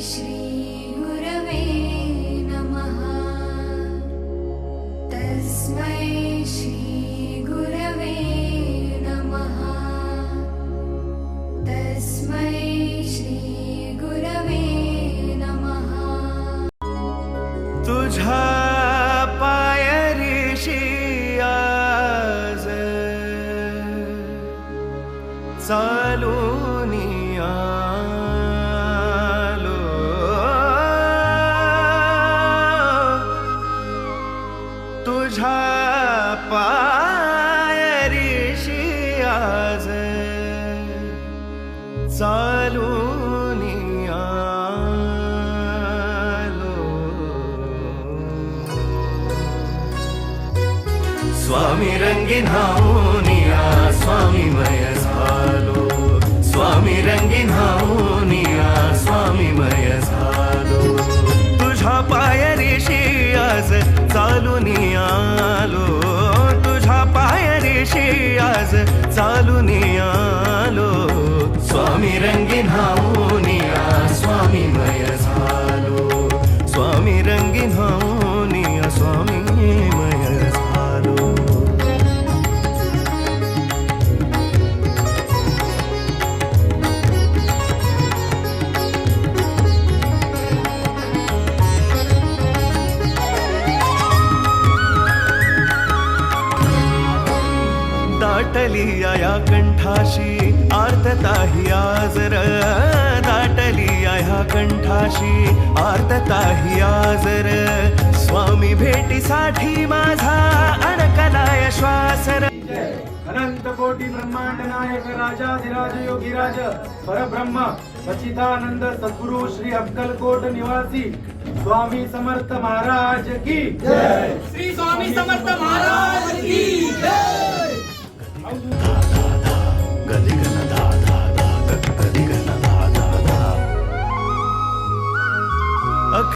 श्री गुरवे नमः। तस्मै श्री नमः। तस्मै श्रीगुरवे नमः। तु झापाय ऋषियास सालोया तुझा पायरीशी आज. चालूनी आलो. स्वामी रंगीन हाऊनिया स्वामी मय झालो. स्वामी रंगीन हाऊनिया स्वामी मय झालो. तुझ्या पायरीशी आज चालून देशी आज चालून आलो. स्वामी रंगीन हाऊनिया स्वामी मय झालो. स्वामी रंगीन हाऊ दाटली या कंठाशी आर्तताही आजर. दाटली या कंठाशी आर्तताही आजर. स्वामी भेटीसाठी माझा अडकलाय श्वासर. अनंत कोटी ब्रह्मांड नायक राजाधिराज योगीराज परब्रह्म सचिदानंद सद्गुरु श्री अक्कलकोट निवासी स्वामी समर्थ महाराज की श्री स्वामी समर्थ महाराज की